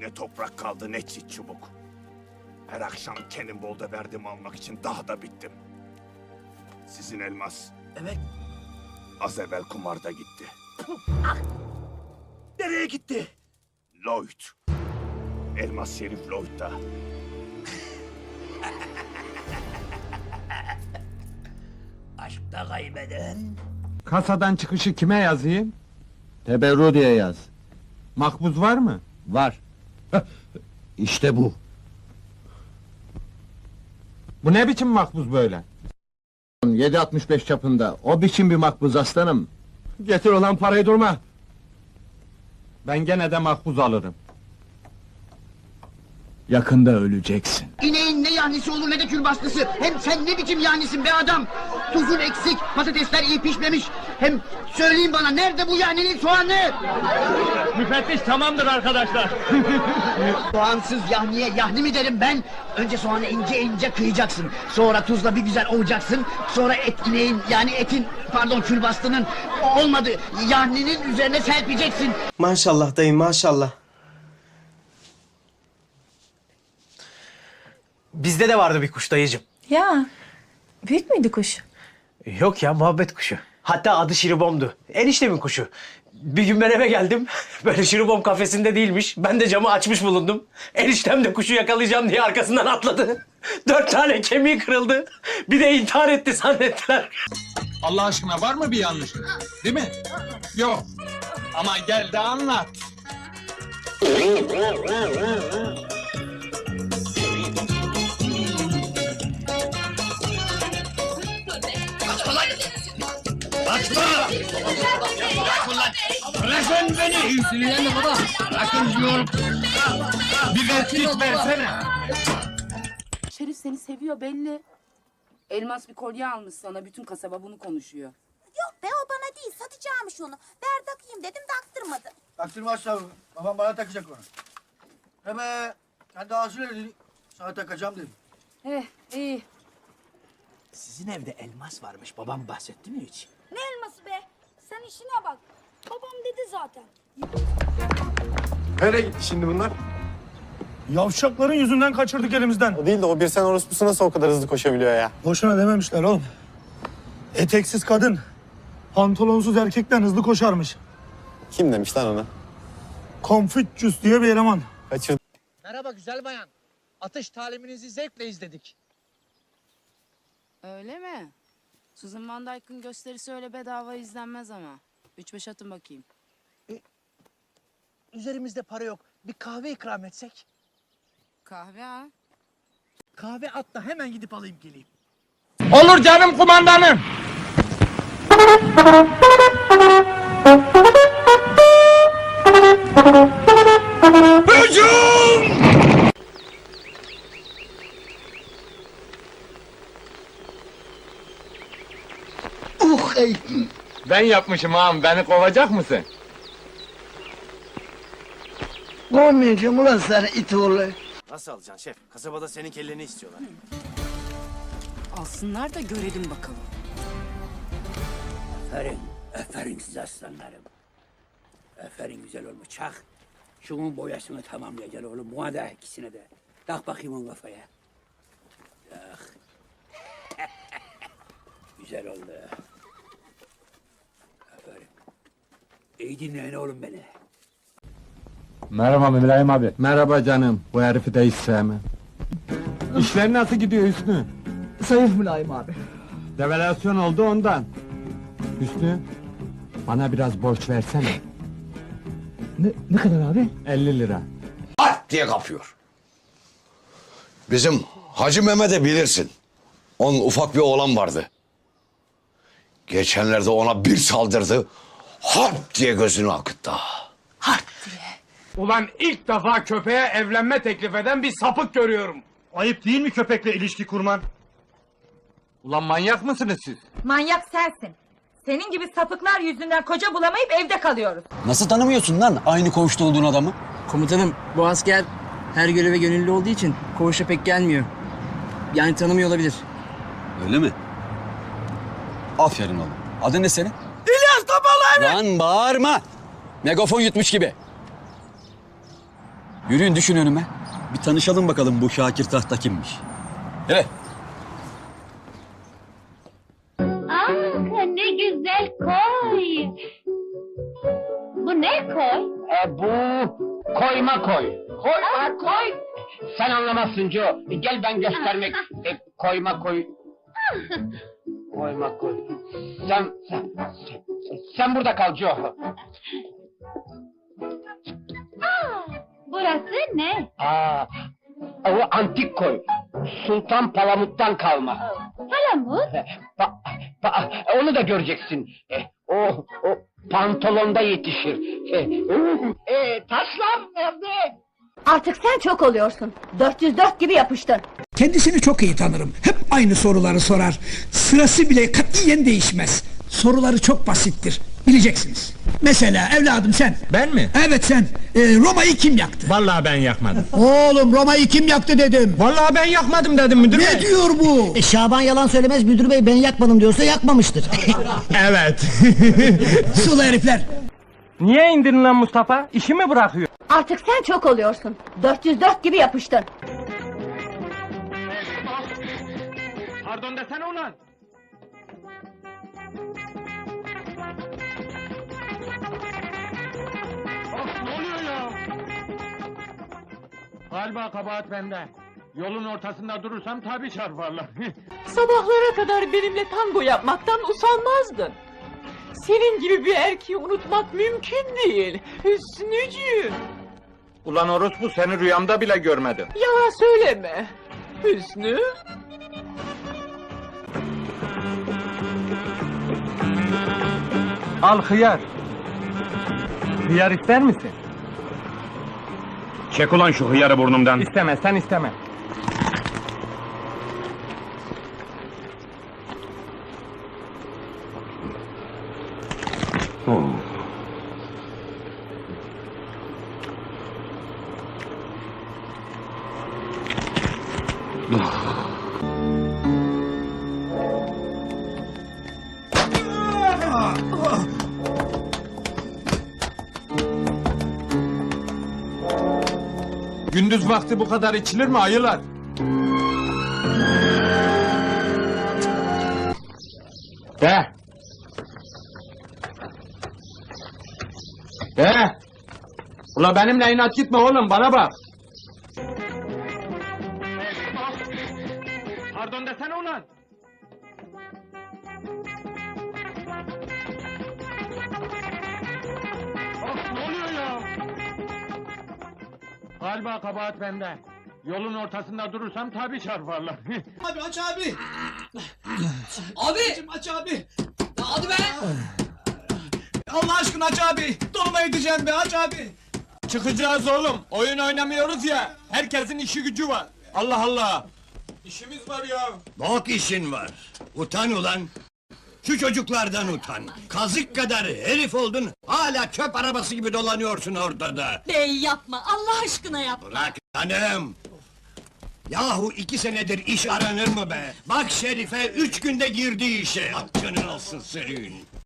Ne toprak kaldı ne çit çubuk. Her akşam Cannonball'da verdiğimi almak için daha da bittim. Sizin elmas Evet. az evvel kumarda gitti. Nereye gitti? Lloyd. Elmas Şerif Lloyd'da. Aşkta kaybeden. Kasadan çıkışı kime yazayım? Teberru diye yaz. Makbuz var mı? Var. İşte bu. Bu ne biçim makbuz böyle? 7.65 çapında. O biçim bir makbuz aslanım. Getir olan parayı durma. Ben gene de makbuz alırım. Yakında öleceksin. İneğin ne yahnisi olur ne de külbastısı. Hem sen ne biçim yahnisin be adam? Tuzun eksik, patatesler iyi pişmemiş. Hem söyleyin bana nerede bu yahninin soğanı? Müfettiş tamamdır arkadaşlar. Soğansız yahniye yahni mi derim ben? Önce soğanı ince ince kıyacaksın. Sonra tuzla bir güzel ovacaksın. Sonra et ineğin yani etin pardon külbastının olmadı. Yahninin üzerine serpeceksin. Maşallah dayı maşallah. Bizde de vardı bir kuş dayıcım. Ya büyük müydü kuş? Yok ya muhabbet kuşu. Hatta adı Şiribom'du. Eniştemin kuşu. Bir gün ben eve geldim. Böyle Şiribom kafesinde değilmiş. Ben de camı açmış bulundum. Eniştem de kuşu yakalayacağım diye arkasından atladı. Dört tane kemiği kırıldı. Bir de intihar etti zannettiler. Allah aşkına var mı bir yanlışım? Değil mi? Yok. Ama gel de anlat. Bırakın beni! Sinirlenme baba! Bırakın diyorum! Bir vertik versene! Şerif seni seviyor belli. Elmas bir kolye almış sana. Bütün kasaba bunu konuşuyor. Yok be o bana değil satacağımış onu. Ver takayım dedim taktırmadı. Taktırmaz tabii. Babam bana takacak onu. Hemen kendi ağzıyla dedi. Sana takacağım dedi. Eh iyi. Sizin evde elmas varmış. Babam bahsetti mi hiç? Ne elması be? Sen işine bak. Babam dedi zaten. Nereye gitti şimdi bunlar? Yavşakların yüzünden kaçırdık elimizden. O değil de o bir sen orospusu nasıl o kadar hızlı koşabiliyor ya? Boşuna dememişler oğlum. Eteksiz kadın, pantolonsuz erkekten hızlı koşarmış. Kim demiş lan ona? Confucius diye bir eleman. Kaçırdı. Merhaba güzel bayan. Atış taliminizi zevkle izledik. Öyle mi? Susan Van Dyke'ın gösterisi öyle bedava izlenmez ama. Üç beş atın bakayım. Üzerimizde para yok. Bir kahve ikram etsek. Kahve ha. Kahve at da hemen gidip alayım geleyim. Olur canım kumandanım. Uh ey. Ben yapmışım ağam, beni kovacak mısın? Kovmayacağım ulan sana it oğlu. Nasıl alacaksın şef? Kasabada senin kelleni istiyorlar. Alsınlar da görelim bakalım. Aferin. Aferin size aslanlarım. Aferin güzel olmuş. Çak. Şunun boyasını tamamlayacaksın oğlum. Buna da ikisine de. Tak bakayım onun kafaya. Tak. güzel oldu. Aferin. İyi dinleyin oğlum beni. Merhaba Mülayim abi. Merhaba canım. Bu herifi de hiç sevmem. İşler nasıl gidiyor Hüsnü? Zayıf mülayim abi. Devalüasyon oldu ondan. Hüsnü, bana biraz borç versene. Ne, ne kadar abi? 50 lira. diye kapıyor. Bizim Hacı Mehmet'e bilirsin. Onun ufak bir oğlan vardı. Geçenlerde ona bir saldırdı. Harp diye gözünü akıttı. Ulan ilk defa köpeğe evlenme teklif eden bir sapık görüyorum. Ayıp değil mi köpekle ilişki kurman? Ulan manyak mısınız siz? Manyak sensin. Senin gibi sapıklar yüzünden koca bulamayıp evde kalıyoruz. Nasıl tanımıyorsun lan aynı koğuşta olduğun adamı? Komutanım bu asker her göreve gönüllü olduğu için koğuşa pek gelmiyor. Yani tanımıyor olabilir. Öyle mi? Aferin oğlum. Adın ne senin? İlyas Topal Lan bağırma. Megafon yutmuş gibi. Yürüyün düşün önüme. Bir tanışalım bakalım bu Şakir Tahta kimmiş. Hele. Ah ne güzel koy. Bu ne koy? E, bu koyma koy. Koyma koy. Sen anlamazsın Joe. Gel ben göstermek. E, koyma koy. Koyma koy. Sen, sen, sen, burada kal Joe. Ah, burası ne? Aa, o antik koy. Sultan Palamut'tan kalma. Palamut. Ba- ba- onu da göreceksin. E, o, o pantolonda yetişir. E, e, taşlar nerede? Artık sen çok oluyorsun. 404 gibi yapıştın. Kendisini çok iyi tanırım. Hep aynı soruları sorar. Sırası bile katiyen değişmez. Soruları çok basittir. Bileceksiniz. Mesela evladım sen. Ben mi? Evet sen. Ee, Roma'yı kim yaktı? Vallahi ben yakmadım. Oğlum Roma'yı kim yaktı dedim. Vallahi ben yakmadım dedim müdür Ne diyor bu? E, Şaban yalan söylemez müdür bey ben yakmadım diyorsa yakmamıştır. Evet. Sulu herifler. Niye indirin lan Mustafa? İşi mi bırakıyor? Artık sen çok oluyorsun. 404 gibi yapıştın. Pardon desene ulan. Of ne oluyor ya? Galiba kabahat bende. Yolun ortasında durursam tabii çarparlar. Sabahlara kadar benimle tango yapmaktan usanmazdın. Senin gibi bir erkeği unutmak mümkün değil. Hüsnücüğüm. Ulan orospu seni rüyamda bile görmedim. Yalan söyleme. Hüsnü. Al hıyar. Hıyar ister misin? Çek ulan şu hıyarı burnumdan. İsteme sen isteme. Gündüz vakti bu kadar içilir mi ayılar? De. De. Ula benimle inat gitme oğlum bana bak. Pardon desene ulan. Galiba kabahat bende. Yolun ortasında durursam tabii çarparlar. Abi aç abi. Abi. Aç abi. Hadi be. Allah aşkına aç abi. Donuma edeceğim be aç abi. Çıkacağız oğlum. Oyun oynamıyoruz ya. Herkesin işi gücü var. Allah Allah. İşimiz var ya. Bok işin var. Utan ulan. Şu çocuklardan utan. Kazık kadar herif oldun. Hala çöp arabası gibi dolanıyorsun ortada. Bey yapma Allah aşkına yap. Bırak hanım. Yahu iki senedir iş aranır mı be? Bak Şerife üç günde girdi işe. Hakkının olsun senin.